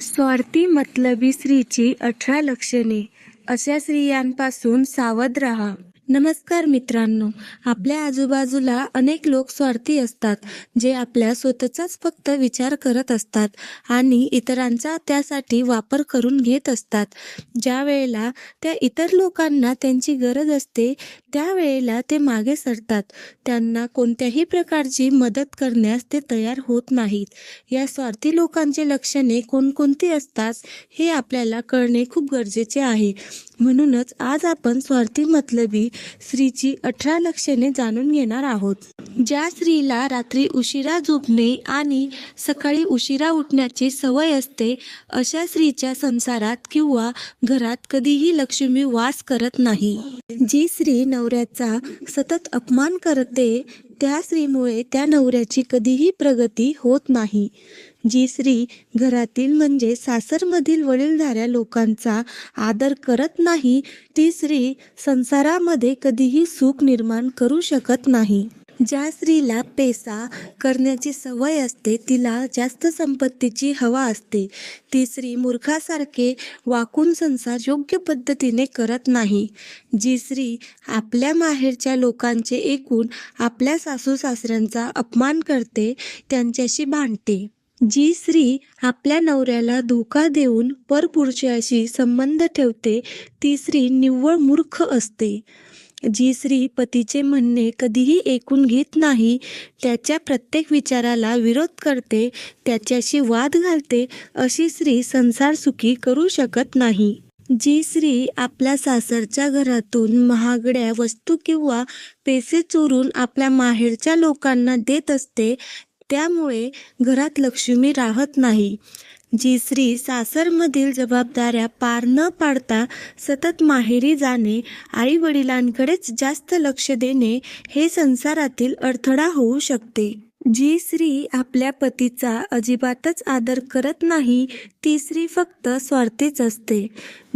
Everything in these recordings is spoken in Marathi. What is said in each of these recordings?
स्वार्थी मतलबी स्त्रीची अठरा लक्षणे. अशा स्त्रियांपासून सावध राहा. नमस्कार मित्रांनो. आपल्या आजूबाजूला अनेक लोक स्वार्थी असतात जे आपल्या स्वतःचाच फक्त विचार करत असतात आणि इतरांचा त्यासाठी वापर करून घेत असतात. ज्या वेळेला त्या इतर लोकांना त्यांची गरज असते त्यावेळेला ते मागे सरतात. त्यांना कोणत्याही प्रकारची मदत करण्यास ते तयार होत नाहीत. या स्वार्थी लोकांची लक्षणे कोणकोणती असतात हे आपल्याला कळणे खूप गरजेचे आहे. म्हणूनच आज आपण स्वार्थी मतलबी स्त्रीची अठरा लक्षणे जाणून घेणार आहोत. ज्या स्त्रीला रात्री उशिरा झोपणे आणि सकाळी उशिरा उठण्याची सवय असते अशा स्त्रीच्या संसारात किंवा घरात कधीही लक्ष्मी वास करत नाही. जी स्त्री नवऱ्याचा सतत अपमान करते त्या स्त्रीमुळे त्या नवऱ्याची कधीही प्रगती होत नाही. जी स्त्री घरातील म्हणजे सासरमधील वडीलधाऱ्या लोकांचा आदर करत नाही ती स्त्री संसारामध्ये कधीही सुख निर्माण करू शकत नाही. ज्या स्त्रीला पेसा करण्याची सवय असते तिला जास्त संपत्तीची हवा असते. ती स्त्री मूर्खासारखे वाकून संसार योग्य पद्धतीने करत नाही. जी स्त्री आपल्या माहेरच्या लोकांचे ऐकून आपल्या सासू सासऱ्यांचा अपमान करते त्यांच्याशी भांडते. जी स्त्री आपल्या नवऱ्याला धोका देऊन परपुरुषाशी संबंध ठेवते ती स्त्री निव्वळ मूर्ख असते. जी स्त्री पतीचे म्हणणे कधीही ऐकून घेत नाही त्याच्या प्रत्येक विचाराला विरोध करते त्याच्याशी वाद घालते अशी स्त्री संसार सुखी करू शकत नाही. जी स्त्री आपल्या सासरच्या घरातून महागड्या वस्तू किंवा पैसे चोरून आपल्या माहेरच्या लोकांना देत असते त्यामुळे घरात लक्ष्मी राहत नाही. जी स्त्री सासरमधील जबाबदाऱ्या पार न पाडता सतत माहेरी जाणे आईवडिलांकडेच जास्त लक्ष देणे हे संसारातील अडथळा होऊ शकते. जी स्त्री आपल्या पतीचा अजिबातच आदर करत नाही ती स्त्री फक्त स्वार्थीच असते.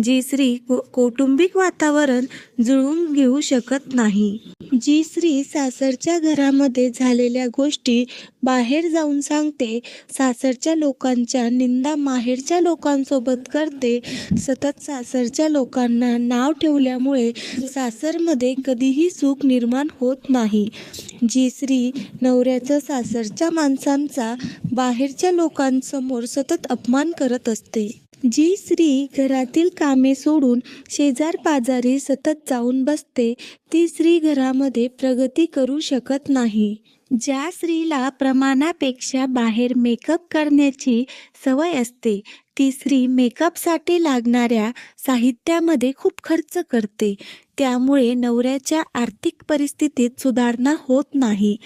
जी स्त्री को कौटुंबिक वातावरण जुळवून घेऊ शकत नाही. जी स्त्री सासरच्या घरामध्ये झालेल्या गोष्टी बाहेर जाऊन सांगते सासरच्या लोकांच्या निंदा माहेरच्या लोकांसोबत करते सतत सासरच्या लोकांना नाव ठेवल्यामुळे सासरमध्ये कधीही सुख निर्माण होत नाही. जी स्त्री नवऱ्याचा सासरच्या माणसांचा बाहेरच्या लोकांसमोर सतत अपमान करत असते. जी स्त्री घरातील कामे सोडून शेजार पाजारी सतत जाऊन बसते ती स्त्री घरामध्ये प्रगती करू शकत नाही. ज्या स्त्रीला प्रमाणापेक्षा बाहेर मेकअप करण्याची सवय असते ती स्त्री मेकअपसाठी लागणाऱ्या साहित्यामध्ये खूप खर्च करते. त्यामुळे नवऱ्याच्या आर्थिक परिस्थितीत सुधारणा होत नाही.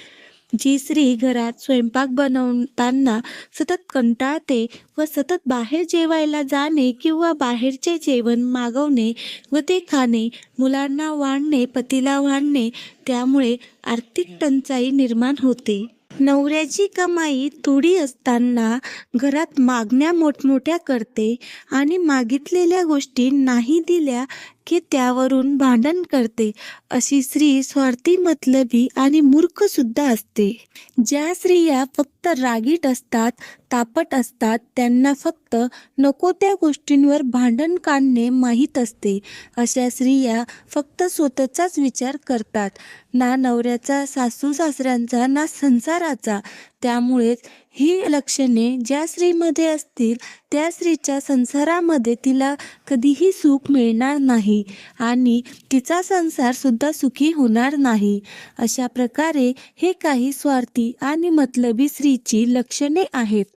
जी स्त्री घरात स्वयंपाक बनवताना सतत कंटाळते व सतत बाहेर जेवायला जाणे किंवा बाहेरचे जेवण मागवणे व ते खाणे मुलांना वाढणे पतीला वाढणे त्यामुळे आर्थिक टंचाई निर्माण होते. नवऱ्याची कमाई थोडी असताना घरात मागण्या मोठमोठ्या करते आणि मागितलेल्या गोष्टी नाही दिल्या की त्यावरून भांडण करते. अशी स्त्री स्वार्थी मतलबी आणि मूर्ख सुद्धा असते. ज्या स्त्रिया फक्त रागीट असतात तापट असतात त्यांना फक्त नको त्या गोष्टींवर भांडण काढणे माहीत असते. अशा स्त्रिया फक्त स्वतःचाच विचार करतात. ना नवऱ्याचा सासू सासऱ्यांचा ना संसाराचा. त्यामुळेच ही लक्षणे ज्या स्त्रीमध्ये असतील त्या स्त्रीच्या संसारामध्ये तिला कधीही सुख मिळणार नाही आणि तिचा संसारसुद्धा सुखी होणार नाही. अशा प्रकारे हे काही स्वार्थी आणि मतलबी स्त्रीची लक्षणे आहेत.